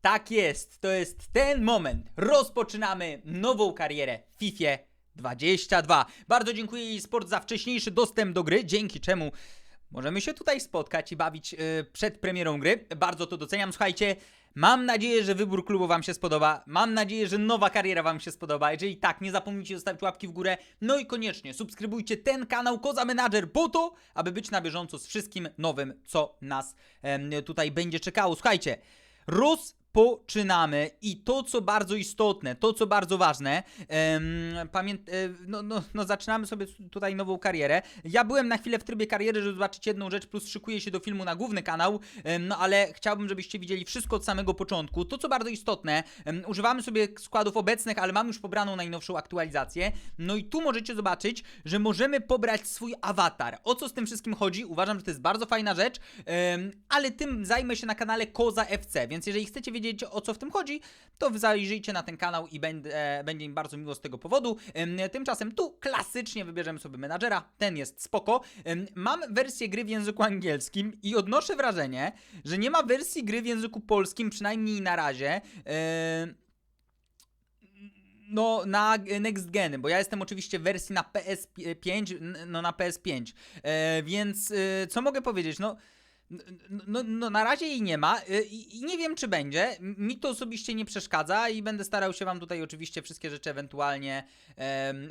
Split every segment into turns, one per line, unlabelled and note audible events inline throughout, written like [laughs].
Tak jest, to jest ten moment. Rozpoczynamy nową karierę w FIFA 22. Bardzo dziękuję eSport za wcześniejszy dostęp do gry, dzięki czemu możemy się tutaj spotkać i bawić yy, przed premierą gry. Bardzo to doceniam. Słuchajcie, mam nadzieję, że wybór klubu Wam się spodoba. Mam nadzieję, że nowa kariera Wam się spodoba. Jeżeli tak, nie zapomnijcie zostawić łapki w górę. No i koniecznie subskrybujcie ten kanał Koza Manager po to, aby być na bieżąco z wszystkim nowym, co nas tutaj będzie czekało. Słuchajcie, rozpoczynamy i to, co bardzo istotne, to, co bardzo ważne, em, pamię- e, no, no, no, zaczynamy sobie tutaj nową karierę. Ja byłem na chwilę w trybie kariery, żeby zobaczyć jedną rzecz, plus szykuję się do filmu na główny kanał, no ale chciałbym, żebyście widzieli wszystko od samego początku. To, co bardzo istotne, używamy sobie składów obecnych, ale mam już pobraną najnowszą aktualizację. No i tu możecie zobaczyć, że możemy pobrać swój awatar. O co z tym wszystkim chodzi? Uważam, że to jest bardzo fajna rzecz, ale tym zajmę się na kanale Koza FC, więc jeżeli chcecie wiedzieć o co w tym chodzi, to zajrzyjcie na ten kanał i będę, będzie mi bardzo miło z tego powodu. Em, Tymczasem tu klasycznie wybierzemy sobie menadżera, ten jest spoko. Mam wersję gry w języku angielskim i odnoszę wrażenie, że nie ma wersji gry w języku polskim, przynajmniej na razie. No, na next geny, bo ja jestem oczywiście w wersji na PS5, n- no na PS5. E, więc e, co mogę powiedzieć? No. No, no, na razie jej nie ma e, i, nie wiem, czy będzie. Mi to osobiście nie przeszkadza i będę starał się Wam tutaj oczywiście wszystkie rzeczy ewentualnie,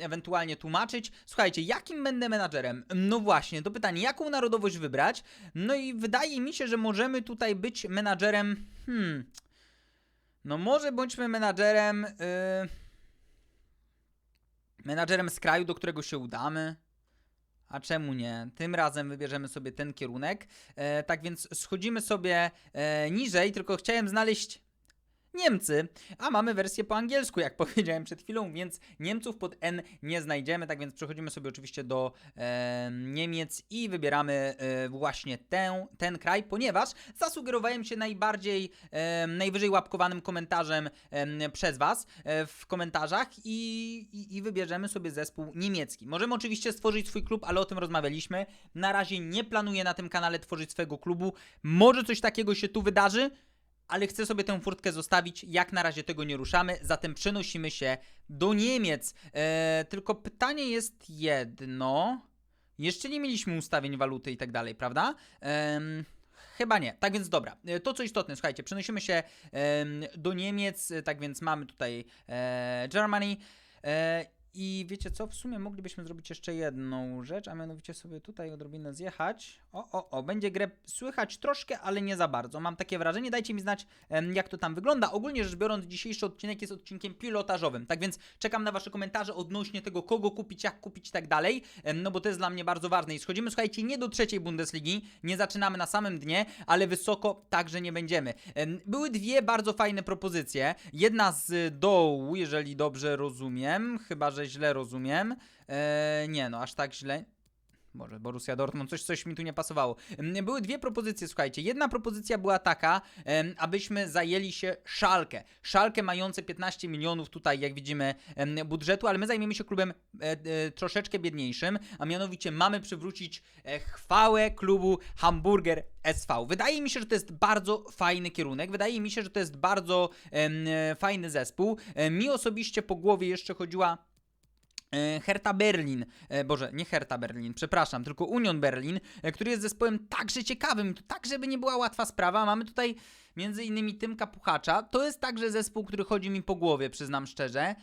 ewentualnie tłumaczyć. Słuchajcie, jakim będę menadżerem? No właśnie, to pytanie, jaką narodowość wybrać? No i wydaje mi się, że możemy tutaj być menadżerem. Hmm. No, może bądźmy menadżerem. y, menadżerem z kraju, do którego się udamy. A czemu nie? Tym razem wybierzemy sobie ten kierunek. E, tak więc schodzimy sobie e, niżej, tylko chciałem znaleźć Niemcy, a mamy wersję po angielsku, jak [laughs] powiedziałem przed chwilą, więc Niemców pod N nie znajdziemy, tak więc przechodzimy sobie oczywiście do e, Niemiec i wybieramy e, właśnie tę, ten kraj, ponieważ zasugerowałem się najbardziej, e, najwyżej łapkowanym komentarzem em, przez Was e, w komentarzach i, i, i wybierzemy sobie zespół niemiecki. Możemy oczywiście stworzyć swój klub, ale o tym rozmawialiśmy. Na razie nie planuję na tym kanale tworzyć swojego klubu. Może coś takiego się tu wydarzy, ale chcę sobie tę furtkę zostawić. Jak na razie tego nie ruszamy, zatem przenosimy się do Niemiec. E, tylko pytanie jest jedno. Jeszcze nie mieliśmy ustawień waluty i tak dalej, prawda? Em, Chyba nie. Tak więc dobra. E, To co istotne, słuchajcie, przenosimy się do Niemiec, e, tak więc mamy tutaj e, Germany. E, I wiecie co, w sumie moglibyśmy zrobić jeszcze jedną rzecz, a mianowicie sobie tutaj odrobinę zjechać. O, o, o, będzie grę słychać troszkę, ale nie za bardzo. Mam takie wrażenie, dajcie mi znać, jak to tam wygląda. Ogólnie rzecz biorąc, dzisiejszy odcinek jest odcinkiem pilotażowym, tak więc czekam na wasze komentarze odnośnie tego, kogo kupić, jak kupić i tak dalej, no bo to jest dla mnie bardzo ważne. I schodzimy, słuchajcie, nie do trzeciej Bundesligi, nie zaczynamy na samym dnie, ale wysoko także nie będziemy. Em, Były dwie bardzo fajne propozycje. Jedna z dołu, jeżeli dobrze rozumiem, chyba że źle rozumiem. Eee, nie, no aż tak źle. Może Borussia Dortmund, coś, coś mi tu nie pasowało. Em, Były dwie propozycje, słuchajcie. Jedna propozycja była taka, abyśmy zajęli się Szalkę. Szalkę mające 15 milionów tutaj, jak widzimy, budżetu, ale my zajmiemy się klubem e, e, troszeczkę biedniejszym, a mianowicie mamy przywrócić e, chwałę klubu Hamburger SV. Wydaje mi się, że to jest bardzo fajny kierunek, wydaje mi się, że to jest bardzo e, fajny zespół. E, Mi osobiście po głowie jeszcze chodziła E, Hertha Berlin, e, Boże, nie Hertha Berlin, przepraszam, tylko Union Berlin, e, który jest zespołem także ciekawym, tak, żeby nie była łatwa sprawa. Mamy tutaj między innymi Tymka Puchacza, to jest także zespół, który chodzi mi po głowie, przyznam szczerze,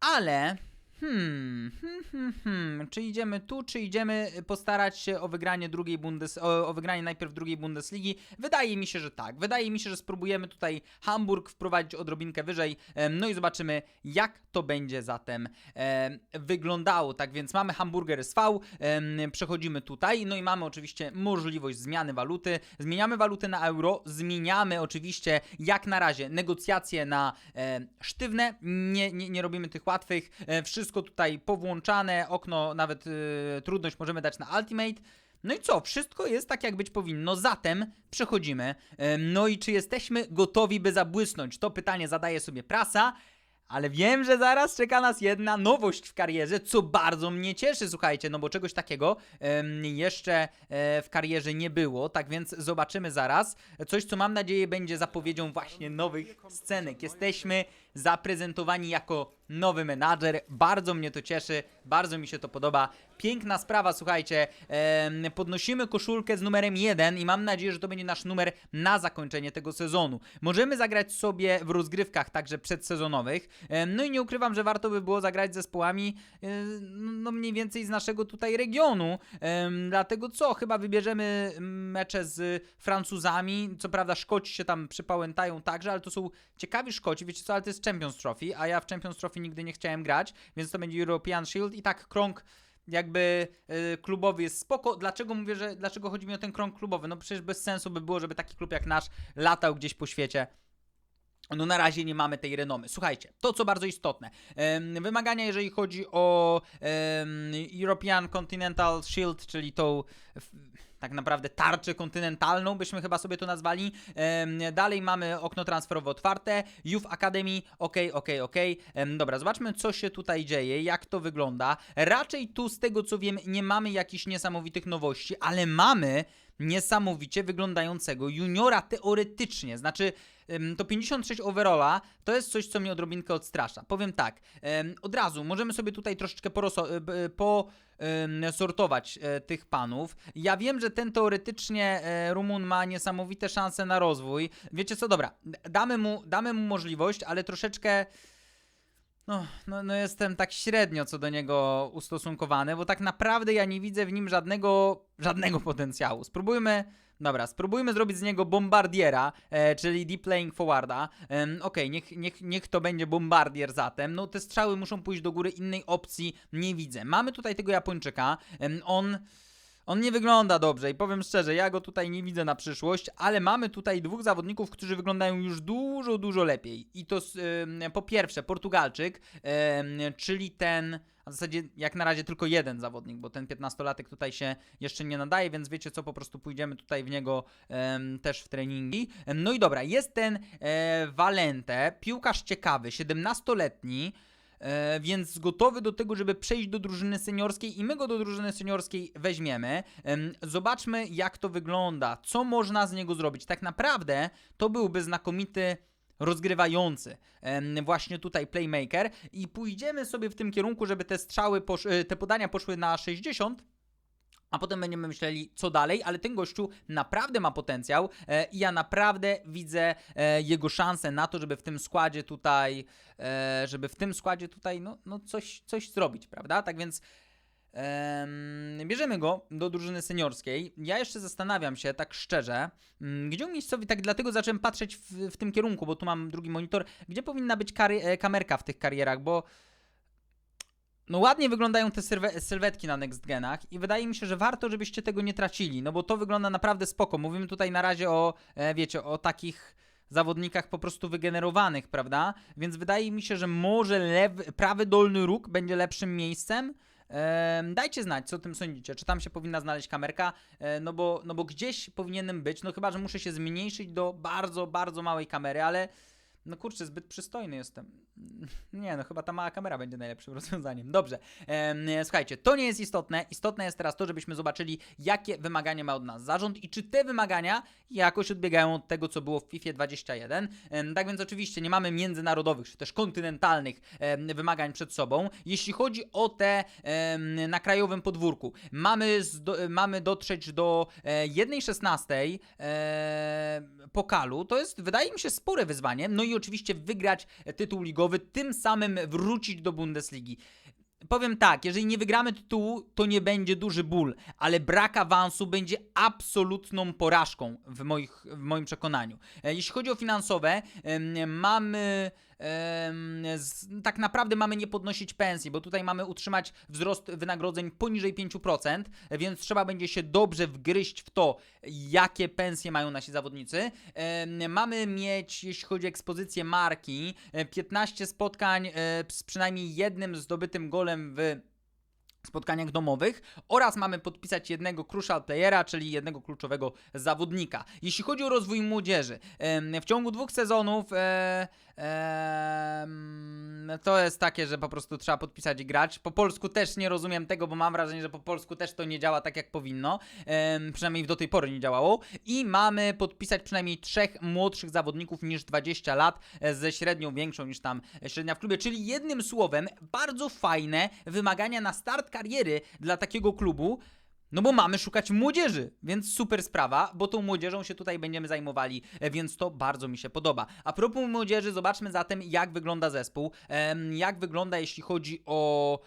ale... Hmm, hmm, hmm, hmm, czy idziemy tu, czy idziemy postarać się o wygranie drugiej Bundes, o, o wygranie najpierw drugiej Bundesligi? Wydaje mi się, że tak. Wydaje mi się, że spróbujemy tutaj Hamburg wprowadzić odrobinkę wyżej, no i zobaczymy, jak to będzie zatem em, wyglądało. Tak więc mamy Hamburger SV, em, przechodzimy tutaj, no i mamy oczywiście możliwość zmiany waluty. Zmieniamy walutę na euro, zmieniamy oczywiście jak na razie negocjacje na e, sztywne, nie, nie, nie robimy tych łatwych, e, wszystko tutaj powłączane, okno nawet e, trudność możemy dać na Ultimate. No i co? Wszystko jest tak, jak być powinno. Zatem przechodzimy. No i czy jesteśmy gotowi, by zabłysnąć? To pytanie zadaje sobie prasa. Ale wiem, że zaraz czeka nas jedna nowość w karierze, co bardzo mnie cieszy, słuchajcie, no bo czegoś takiego jeszcze e, w karierze nie było, tak więc zobaczymy zaraz. Coś, co mam nadzieję będzie zapowiedzią właśnie nowych scenek. Jesteśmy zaprezentowani jako nowy menadżer, bardzo mnie to cieszy, bardzo mi się to podoba. Piękna sprawa, słuchajcie, podnosimy koszulkę z numerem 1 i mam nadzieję, że to będzie nasz numer na zakończenie tego sezonu. Możemy zagrać sobie w rozgrywkach także przedsezonowych, no i nie ukrywam, że warto by było zagrać zespołami no mniej więcej z naszego tutaj regionu, dlatego co, chyba wybierzemy mecze z Francuzami, co prawda Szkoci się tam przypałętają także, ale to są ciekawi Szkoci, wiecie co, ale to jest Champions Trophy, a ja w Champions Trophy nigdy nie chciałem grać, więc to będzie European Shield i tak krąg jakby y, klubowy jest spoko. Dlaczego mówię, że dlaczego chodzi mi o ten krąg klubowy? No przecież bez sensu by było, żeby taki klub jak nasz latał gdzieś po świecie. No na razie nie mamy tej renomy. Słuchajcie, to co bardzo istotne. wymagania jeżeli chodzi o European Continental Shield, czyli tą tak naprawdę tarczę kontynentalną, byśmy chyba sobie to nazwali. Dalej mamy okno transferowe otwarte, Youth Academy, ok, ok, ok. Dobra, zobaczmy co się tutaj dzieje, jak to wygląda. Raczej tu z tego co wiem nie mamy jakichś niesamowitych nowości, ale mamy niesamowicie wyglądającego juniora teoretycznie. Znaczy, to 56 overalla to jest coś, co mnie odrobinkę odstrasza. Powiem tak, od razu możemy sobie tutaj troszeczkę poroso- e, e, tych panów. Ja wiem, że ten teoretycznie e, Rumun ma niesamowite szanse na rozwój. Wiecie co, dobra, damy mu, damy mu możliwość, ale troszeczkę. No, no, no jestem tak średnio co do niego ustosunkowany, bo tak naprawdę ja nie widzę w nim żadnego, żadnego potencjału. Spróbujmy, dobra, spróbujmy zrobić z niego bombardiera, e, czyli deep playing forwarda. Em, Okej, niech, niech, niech to będzie bombardier zatem. No te strzały muszą pójść do góry, innej opcji nie widzę. Mamy tutaj tego Japończyka, em, on... On nie wygląda dobrze i powiem szczerze, ja go tutaj nie widzę na przyszłość, ale mamy tutaj dwóch zawodników, którzy wyglądają już dużo, dużo lepiej. I to ym, po pierwsze Portugalczyk, ym, czyli ten, a w zasadzie jak na razie tylko jeden zawodnik, bo ten 15-latek tutaj się jeszcze nie nadaje, więc wiecie co, po prostu pójdziemy tutaj w niego em, też w treningi. No i dobra, jest ten e, Valente, piłkarz ciekawy, 17-letni, E, więc gotowy do tego, żeby przejść do drużyny seniorskiej i my go do drużyny seniorskiej weźmiemy. Em, zobaczmy, jak to wygląda, co można z niego zrobić. Tak naprawdę to byłby znakomity rozgrywający właśnie tutaj playmaker i pójdziemy sobie w tym kierunku, żeby te strzały, e, te podania poszły na 60 a potem będziemy myśleli, co dalej, ale ten gościu naprawdę ma potencjał e, i ja naprawdę widzę e, jego szansę na to, żeby w tym składzie tutaj, e, żeby w tym składzie tutaj, no, no coś, coś zrobić, prawda? Tak więc em, bierzemy go do drużyny seniorskiej. Ja jeszcze zastanawiam się, tak szczerze, mm, gdzie umiejscowi, tak dlatego zacząłem patrzeć w, w tym kierunku, bo tu mam drugi monitor, gdzie powinna być e, kamerka w tych karierach, bo no ładnie wyglądają te sylwe- sylwetki na Next Genach i wydaje mi się, że warto, żebyście tego nie tracili, no bo to wygląda naprawdę spoko. Mówimy tutaj na razie o, e, wiecie, o takich zawodnikach po prostu wygenerowanych, prawda? Więc wydaje mi się, że może lewy, prawy dolny róg będzie lepszym miejscem. Em, dajcie znać, co o tym sądzicie. Czy tam się powinna znaleźć kamerka? E, no, bo, no bo gdzieś powinienem być, no chyba, że muszę się zmniejszyć do bardzo, bardzo małej kamery, ale no kurczę, zbyt przystojny jestem. [laughs] Nie, no chyba ta mała kamera będzie najlepszym [laughs] rozwiązaniem. Dobrze, em, słuchajcie, to nie jest istotne. Istotne jest teraz to, żebyśmy zobaczyli, jakie wymagania ma od nas zarząd i czy te wymagania jakoś odbiegają od tego, co było w FIFA 21. Em, tak więc oczywiście nie mamy międzynarodowych, czy też kontynentalnych em, wymagań przed sobą. Jeśli chodzi o te em, na krajowym podwórku, mamy, mamy dotrzeć do e, 1.16 e, pokalu. To jest, wydaje mi się, spore wyzwanie. No i oczywiście wygrać tytuł ligowy, tym samym wrócić do Bundesligi. Powiem tak, jeżeli nie wygramy tytułu, to nie będzie duży ból, ale brak awansu będzie absolutną porażką w, moich, w moim przekonaniu. E, Jeśli chodzi o finansowe, mamy. tak naprawdę mamy nie podnosić pensji, bo tutaj mamy utrzymać wzrost wynagrodzeń poniżej 5%, więc trzeba będzie się dobrze wgryźć w to, jakie pensje mają nasi zawodnicy. Mamy mieć, jeśli chodzi o ekspozycję marki, e, 15 spotkań e, z przynajmniej jednym zdobytym golem w spotkaniach domowych oraz mamy podpisać jednego crucial playera, czyli jednego kluczowego zawodnika. Jeśli chodzi o rozwój młodzieży, w ciągu dwóch sezonów e, Em, to jest takie, że po prostu trzeba podpisać i grać. Po polsku też nie rozumiem tego, bo mam wrażenie, że po polsku też to nie działa tak jak powinno. Em, przynajmniej do tej pory nie działało. I mamy podpisać przynajmniej trzech młodszych zawodników niż 20 lat e, ze średnią większą niż tam średnia w klubie. Czyli jednym słowem, bardzo fajne wymagania na start kariery dla takiego klubu. No bo mamy szukać młodzieży, więc super sprawa, bo tą młodzieżą się tutaj będziemy zajmowali, e, więc to bardzo mi się podoba. A propos młodzieży, zobaczmy zatem jak wygląda zespół, jak wygląda jeśli chodzi o,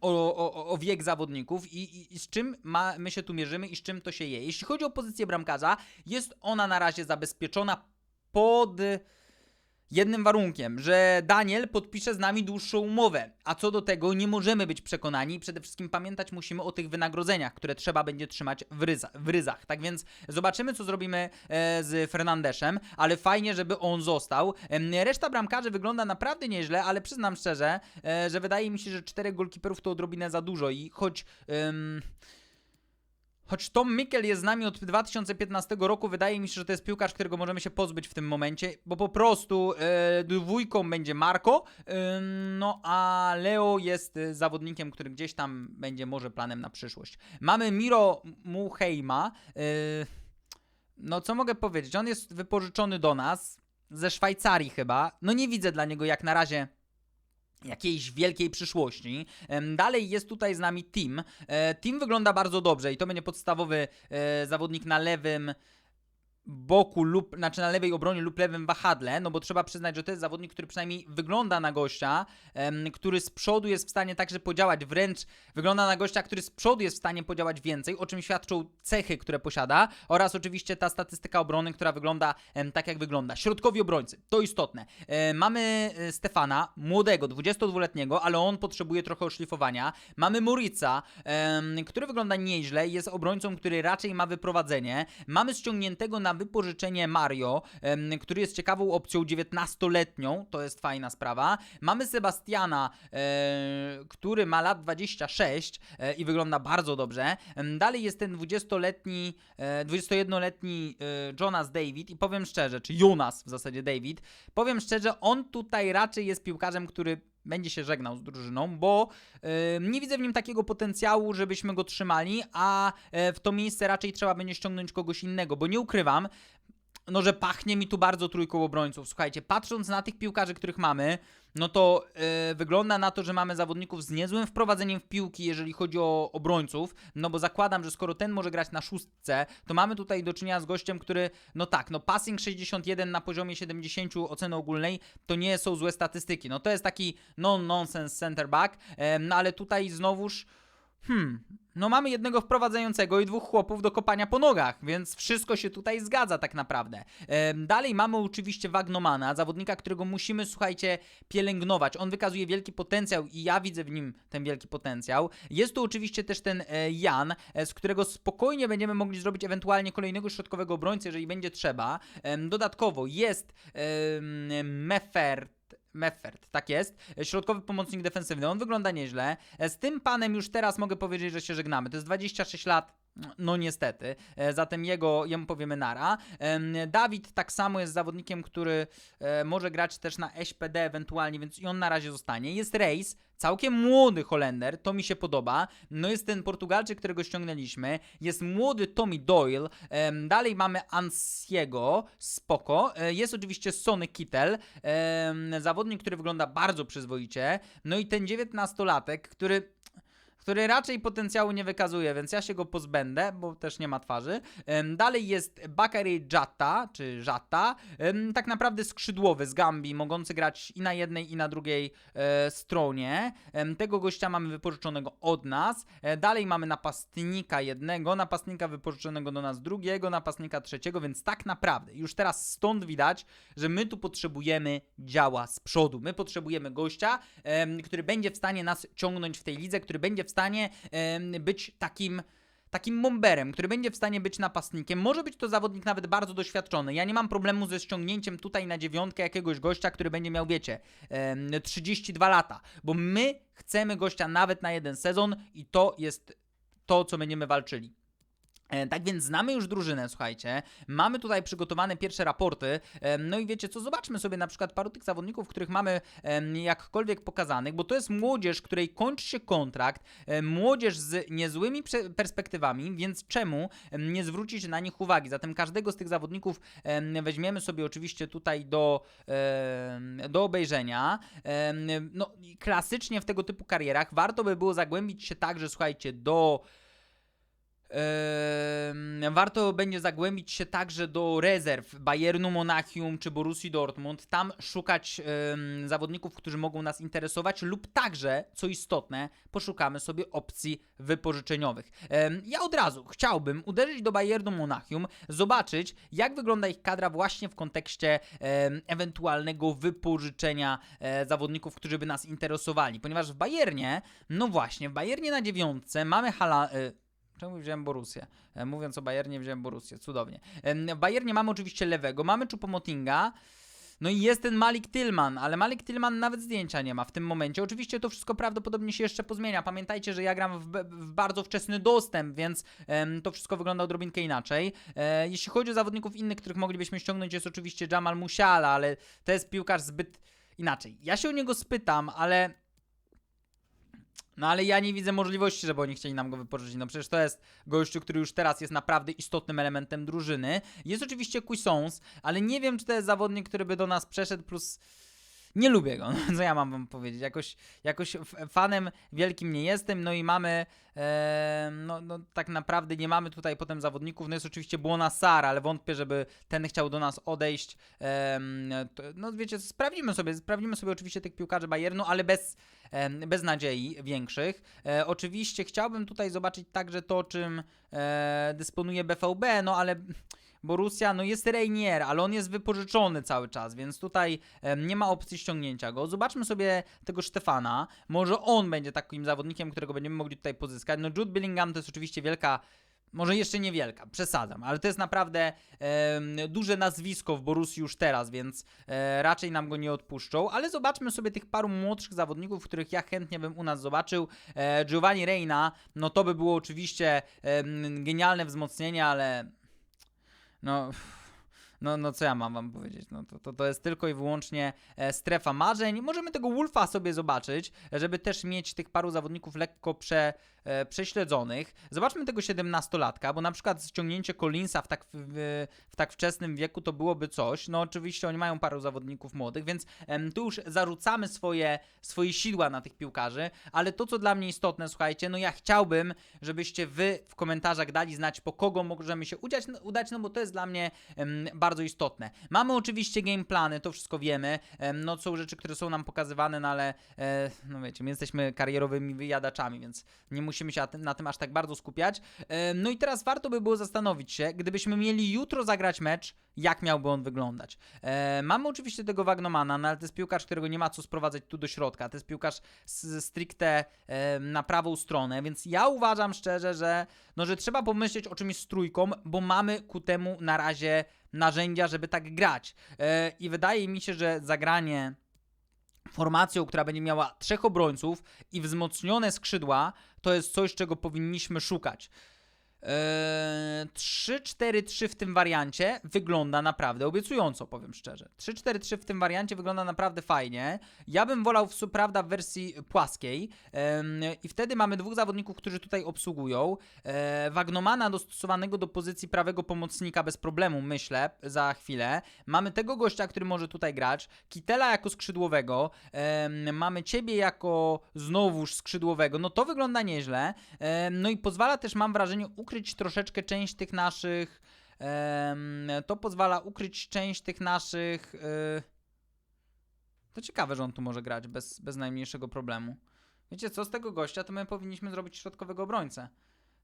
o, o, o wiek zawodników i, i, i z czym ma, my się tu mierzymy i z czym to się je. Jeśli chodzi o pozycję bramkarza, jest ona na razie zabezpieczona pod jednym warunkiem, że Daniel podpisze z nami dłuższą umowę, a co do tego nie możemy być przekonani przede wszystkim pamiętać musimy o tych wynagrodzeniach, które trzeba będzie trzymać w, ryza, w ryzach. Tak więc zobaczymy, co zrobimy e, z Fernandeszem, ale fajnie, żeby on został. Em, Reszta bramkarzy wygląda naprawdę nieźle, ale przyznam szczerze, e, że wydaje mi się, że czterech golkiperów to odrobinę za dużo i choć... em, Choć Tom Mikkel jest z nami od 2015 roku, wydaje mi się, że to jest piłkarz, którego możemy się pozbyć w tym momencie, bo po prostu e, dwójką będzie Marco, e, no a Leo jest e, zawodnikiem, który gdzieś tam będzie może planem na przyszłość. Mamy Miro Muheima, e, no co mogę powiedzieć, on jest wypożyczony do nas, ze Szwajcarii chyba, no nie widzę dla niego jak na razie jakiejś wielkiej przyszłości. Dalej jest tutaj z nami Tim. E, Tim wygląda bardzo dobrze i to będzie podstawowy e, zawodnik na lewym boku lub, znaczy na lewej obronie lub lewym wahadle, no bo trzeba przyznać, że to jest zawodnik, który przynajmniej wygląda na gościa, em, który z przodu jest w stanie także podziałać, wręcz wygląda na gościa, który z przodu jest w stanie podziałać więcej, o czym świadczą cechy, które posiada oraz oczywiście ta statystyka obrony, która wygląda em, tak jak wygląda. Środkowi obrońcy, to istotne. E, mamy e, Stefana, młodego, 22-letniego, ale on potrzebuje trochę oszlifowania. Mamy Morica, em, który wygląda nieźle, jest obrońcą, który raczej ma wyprowadzenie. Mamy ściągniętego na wypożyczenie Mario, który jest ciekawą opcją 19-letnią, to jest fajna sprawa. Mamy Sebastiana, e, który ma lat 26 e, i wygląda bardzo dobrze. Dalej jest ten 20-letni, e, 21-letni e, Jonas David i powiem szczerze, czy Jonas w zasadzie David, powiem szczerze, on tutaj raczej jest piłkarzem, który będzie się żegnał z drużyną, bo e, nie widzę w nim takiego potencjału, żebyśmy go trzymali, a e, w to miejsce raczej trzeba będzie ściągnąć kogoś innego, bo nie ukrywam, no, że pachnie mi tu bardzo trójką obrońców. Słuchajcie, patrząc na tych piłkarzy, których mamy, no to e, wygląda na to, że mamy zawodników z niezłym wprowadzeniem w piłki, jeżeli chodzi o obrońców, no bo zakładam, że skoro ten może grać na szóstce, to mamy tutaj do czynienia z gościem, który, no tak, no passing 61 na poziomie 70 oceny ogólnej, to nie są złe statystyki. No to jest taki non-nonsense center back, e, no ale tutaj znowuż Hmm, no mamy jednego wprowadzającego i dwóch chłopów do kopania po nogach, więc wszystko się tutaj zgadza tak naprawdę. Em, dalej mamy oczywiście Wagnomana, zawodnika, którego musimy, słuchajcie, pielęgnować. On wykazuje wielki potencjał i ja widzę w nim ten wielki potencjał. Jest tu oczywiście też ten e, Jan, e, z którego spokojnie będziemy mogli zrobić ewentualnie kolejnego środkowego obrońcę, jeżeli będzie trzeba. Em, dodatkowo jest em, Meffert, Meffert, tak jest. Środkowy pomocnik defensywny. On wygląda nieźle. Z tym panem już teraz mogę powiedzieć, że się żegnamy. To jest 26 lat. No niestety, E, zatem jego, jemu powiemy nara. Dawid tak samo jest zawodnikiem, który e, może grać też na SPD ewentualnie, więc i on na razie zostanie. Jest Reis, całkiem młody Holender, to mi się podoba. No jest ten Portugalczyk, którego ściągnęliśmy. Jest młody Tommy Doyle. Dalej mamy Ansiego, spoko. E, Jest oczywiście Sony Kittel, zawodnik, który wygląda bardzo przyzwoicie. No i ten 19-latek, który który raczej potencjału nie wykazuje, więc ja się go pozbędę, bo też nie ma twarzy. Dalej jest Bakary Jatta, czy Jatta, em, tak naprawdę skrzydłowy z Gambii, mogący grać i na jednej, i na drugiej e, stronie. Tego gościa mamy wypożyczonego od nas. E, Dalej mamy napastnika jednego, napastnika wypożyczonego do nas drugiego, napastnika trzeciego, więc tak naprawdę już teraz stąd widać, że my tu potrzebujemy działa z przodu. My potrzebujemy gościa, który będzie w stanie nas ciągnąć w tej lidze, który będzie w stanie em, być takim takim momberem, który będzie w stanie być napastnikiem. Może być to zawodnik nawet bardzo doświadczony. Ja nie mam problemu ze ściągnięciem tutaj na dziewiątkę jakiegoś gościa, który będzie miał, wiecie, em, 32 lata, bo my chcemy gościa nawet na jeden sezon i to jest to, co będziemy walczyli. E, Tak więc znamy już drużynę, słuchajcie. Mamy tutaj przygotowane pierwsze raporty. E, No i wiecie co, zobaczmy sobie na przykład paru tych zawodników, których mamy jakkolwiek pokazanych, bo to jest młodzież, której kończy się kontrakt, e, młodzież z niezłymi perspektywami, więc czemu em, nie zwrócić na nich uwagi? Zatem każdego z tych zawodników em, weźmiemy sobie oczywiście tutaj do, do obejrzenia. No klasycznie w tego typu karierach warto by było zagłębić się także, słuchajcie, do warto będzie zagłębić się także do rezerw Bayernu Monachium czy Borussii Dortmund, tam szukać zawodników, którzy mogą nas interesować lub także, co istotne, poszukamy sobie opcji wypożyczeniowych. Ja od razu chciałbym uderzyć do Bayernu Monachium, zobaczyć jak wygląda ich kadra właśnie w kontekście ewentualnego wypożyczenia e, zawodników, którzy by nas interesowali, ponieważ w Bayernie, no właśnie, w Bayernie na dziewiątce mamy Hala... E, Czemu wziąłem Borussię? E, Mówiąc o Bayernie, wziąłem Borussię. Cudownie. W Bayernie mamy oczywiście lewego, mamy Chupomotinga, no i jest ten Malik Tillman, ale Malik Tillman nawet zdjęcia nie ma w tym momencie. Oczywiście to wszystko prawdopodobnie się jeszcze pozmienia. Pamiętajcie, że ja gram w, w bardzo wczesny dostęp, więc em, to wszystko wygląda odrobinkę inaczej. E, jeśli chodzi o zawodników innych, których moglibyśmy ściągnąć, jest oczywiście Jamal Musiala, ale to jest piłkarz zbyt inaczej. Ja się o niego spytam, ale no ale ja nie widzę możliwości, żeby oni chcieli nam go wypożyczyć. No przecież to jest gościu, który już teraz jest naprawdę istotnym elementem drużyny. Jest oczywiście Cuisance, ale nie wiem, czy to jest zawodnik, który by do nas przeszedł, plus nie lubię go. [laughs] No, co ja mam wam powiedzieć? Jakoś, jakoś fanem wielkim nie jestem, no i mamy e, no, no tak naprawdę nie mamy tutaj potem zawodników, no jest oczywiście Błona Sara, ale wątpię, żeby ten chciał do nas odejść. Em, to, no wiecie, sprawdzimy sobie, sprawdzimy sobie oczywiście tych piłkarzy Bayernu, ale bez, em, bez nadziei większych. E, oczywiście chciałbym tutaj zobaczyć także to, czym e, dysponuje BVB, no ale Borussia, no jest Reinier, ale on jest wypożyczony cały czas, więc tutaj nie ma opcji ściągnięcia go. Zobaczmy sobie tego Stefana. Może on będzie takim zawodnikiem, którego będziemy mogli tutaj pozyskać. No Jude Bellingham to jest oczywiście wielka może jeszcze niewielka, przesadzam, ale to jest naprawdę em, duże nazwisko w Borussii już teraz, więc e, raczej nam go nie odpuszczą, ale zobaczmy sobie tych paru młodszych zawodników, których ja chętnie bym u nas zobaczył. E, Giovanni Reina, no to by było oczywiście em, genialne wzmocnienie, ale no... [sighs] No, no co ja mam wam powiedzieć? No to, to, to jest tylko i wyłącznie e, strefa marzeń. Możemy tego Wolfa sobie zobaczyć, żeby też mieć tych paru zawodników lekko prze, e, prześledzonych. Zobaczmy tego 17-latka, bo na przykład ściągnięcie Collinsa w tak, w, w tak wczesnym wieku to byłoby coś. No oczywiście oni mają paru zawodników młodych, więc em, tu już zarzucamy swoje, swoje sidła na tych piłkarzy, ale to co dla mnie istotne, słuchajcie, no ja chciałbym, żebyście wy w komentarzach dali znać, po kogo możemy się udać, udać no bo to jest dla mnie em, bardzo istotne. Mamy oczywiście gameplany, to wszystko wiemy, em, no są rzeczy, które są nam pokazywane, no ale e, no wiecie, my jesteśmy karierowymi wyjadaczami, więc nie musimy się na tym, aż tak bardzo skupiać. No i teraz warto by było zastanowić się, gdybyśmy mieli jutro zagrać mecz, jak miałby on wyglądać. E, mamy oczywiście tego Wagnomana, no ale to jest piłkarz, którego nie ma co sprowadzać tu do środka. To jest piłkarz stricte na prawą stronę, więc ja uważam szczerze, że, no, że trzeba pomyśleć o czymś z trójką, bo mamy ku temu na razie narzędzia, żeby tak grać. E, I wydaje mi się, że zagranie formacją, która będzie miała trzech obrońców i wzmocnione skrzydła, to jest coś, czego powinniśmy szukać. Eee, 3-4-3 w tym wariancie wygląda naprawdę obiecująco, powiem szczerze. 3-4-3 w tym wariancie wygląda naprawdę fajnie. Ja bym wolał, w, prawda, w wersji płaskiej. Em, I wtedy mamy dwóch zawodników, którzy tutaj obsługują. E, Wagnomana dostosowanego do pozycji prawego pomocnika bez problemu, myślę, za chwilę. Mamy tego gościa, który może tutaj grać. Kitela jako skrzydłowego. Mamy ciebie jako znowuż skrzydłowego. No to wygląda nieźle. No i pozwala też, mam wrażenie, troszeczkę część tych naszych. to pozwala ukryć część tych naszych. y, to ciekawe, że on tu może grać bez, bez najmniejszego problemu. Wiecie co, z tego gościa to my powinniśmy zrobić środkowego obrońcę.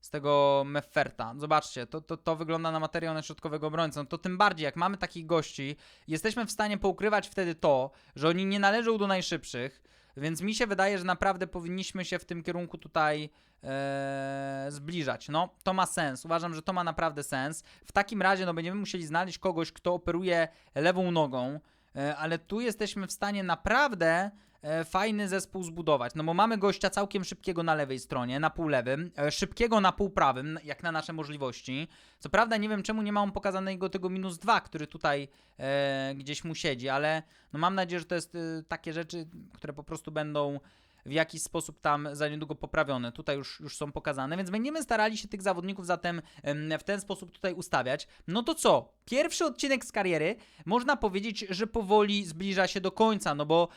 Z tego Mefferta. Zobaczcie, to, to, to wygląda na materiał na środkowego obrońcę. No to tym bardziej, jak mamy takich gości, jesteśmy w stanie poukrywać wtedy to, że oni nie należą do najszybszych, więc mi się wydaje, że naprawdę powinniśmy się w tym kierunku tutaj e, zbliżać. No, to ma sens. Uważam, że to ma naprawdę sens. W takim razie, no, będziemy musieli znaleźć kogoś, kto operuje lewą nogą. e, ale tu jesteśmy w stanie naprawdę fajny zespół zbudować. No bo mamy gościa całkiem szybkiego na lewej stronie, na pół lewym, e, szybkiego na pół prawym, jak na nasze możliwości. Co prawda nie wiem czemu nie ma on pokazanego tego minus dwa, który tutaj e, gdzieś mu siedzi, ale no mam nadzieję, że to jest e, takie rzeczy, które po prostu będą w jakiś sposób tam za niedługo poprawione. Tutaj już, już są pokazane, więc będziemy starali się tych zawodników zatem em, w ten sposób tutaj ustawiać. No to co? Pierwszy odcinek z kariery można powiedzieć, że powoli zbliża się do końca, no bo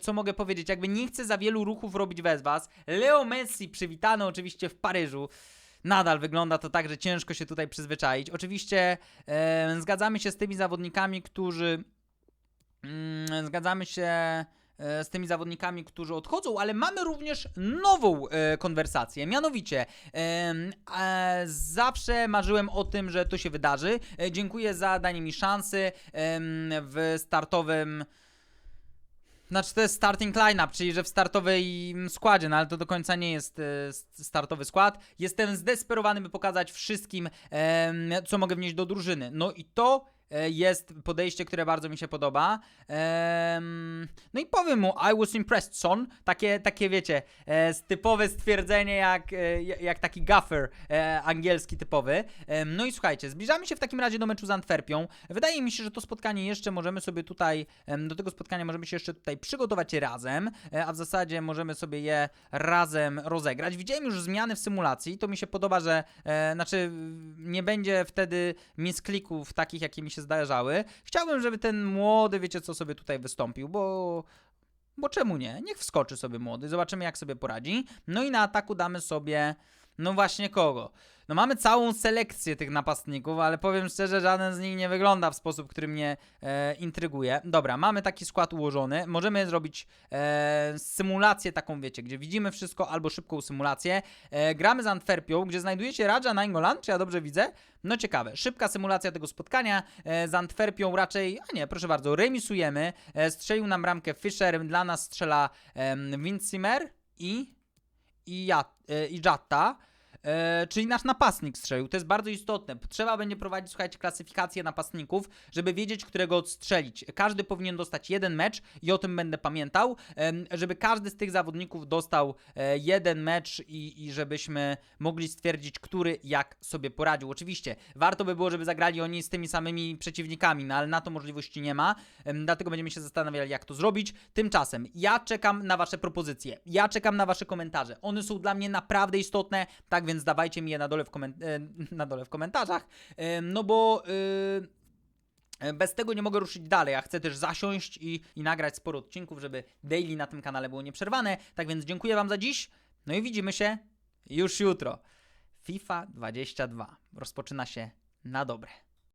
co mogę powiedzieć? Jakby nie chcę za wielu ruchów robić bez was. Leo Messi przywitany oczywiście w Paryżu. Nadal wygląda to tak, że ciężko się tutaj przyzwyczaić. Oczywiście zgadzamy się z tymi zawodnikami, którzy Mm, zgadzamy się z tymi zawodnikami, którzy odchodzą, ale mamy również nową e, konwersację. Mianowicie, e, zawsze marzyłem o tym, że to się wydarzy. E, dziękuję za danie mi szansy w startowym. Znaczy to jest starting lineup, czyli że w startowej składzie, no ale to do końca nie jest e, startowy skład. Jestem zdesperowany, by pokazać wszystkim, co mogę wnieść do drużyny. No i to e, jest podejście, które bardzo mi się podoba. No i powiem mu, I was impressed, son. Takie, takie wiecie, e, typowe stwierdzenie jak, e, jak taki gaffer e, angielski typowy. No i słuchajcie, zbliżamy się w takim razie do meczu z Antwerpią. Wydaje mi się, że to spotkanie jeszcze możemy sobie tutaj, do tego spotkania możemy się jeszcze tutaj przygotować razem, e, a w zasadzie możemy sobie je razem rozegrać. Widziałem już zmiany w symulacji, to mi się podoba, że e, znaczy nie będzie wtedy misklików takich, jakie mi się zdarzały. Chciałbym, żeby ten młody, wiecie co, sobie tutaj wystąpił, bo bo czemu nie? Niech wskoczy sobie młody, zobaczymy jak sobie poradzi. No i na ataku damy sobie, no właśnie kogo? No mamy całą selekcję tych napastników, ale powiem szczerze, żaden z nich nie wygląda w sposób, który mnie e, intryguje. Dobra, mamy taki skład ułożony. Możemy zrobić e, symulację taką, wiecie, gdzie widzimy wszystko albo szybką symulację. E, gramy z Antwerpią, gdzie znajduje się Raja Nainggolan, czy ja dobrze widzę? No ciekawe, szybka symulacja tego spotkania e, z Antwerpią raczej, a nie, proszę bardzo, remisujemy. E, strzelił nam bramkę Fischer, dla nas strzela Vincimer i i, ja, e, i Jatta. E, czyli nasz napastnik strzelił. To jest bardzo istotne. Trzeba będzie prowadzić, słuchajcie, klasyfikację napastników, żeby wiedzieć, którego odstrzelić. Każdy powinien dostać jeden mecz i o tym będę pamiętał, em, żeby każdy z tych zawodników dostał e, jeden mecz i, i żebyśmy mogli stwierdzić, który jak sobie poradził. Oczywiście, warto by było, żeby zagrali oni z tymi samymi przeciwnikami, no ale na to możliwości nie ma, em, dlatego będziemy się zastanawiali, jak to zrobić. Tymczasem, ja czekam na Wasze propozycje, ja czekam na Wasze komentarze. One są dla mnie naprawdę istotne, tak więc dawajcie mi je na dole w, koment- e, na dole w komentarzach, em, no bo... E, Bez tego nie mogę ruszyć dalej, a chcę też zasiąść i, i nagrać sporo odcinków, żeby daily na tym kanale było nieprzerwane. Tak więc dziękuję Wam za dziś. No i widzimy się już jutro. FIFA 22 rozpoczyna się na dobre.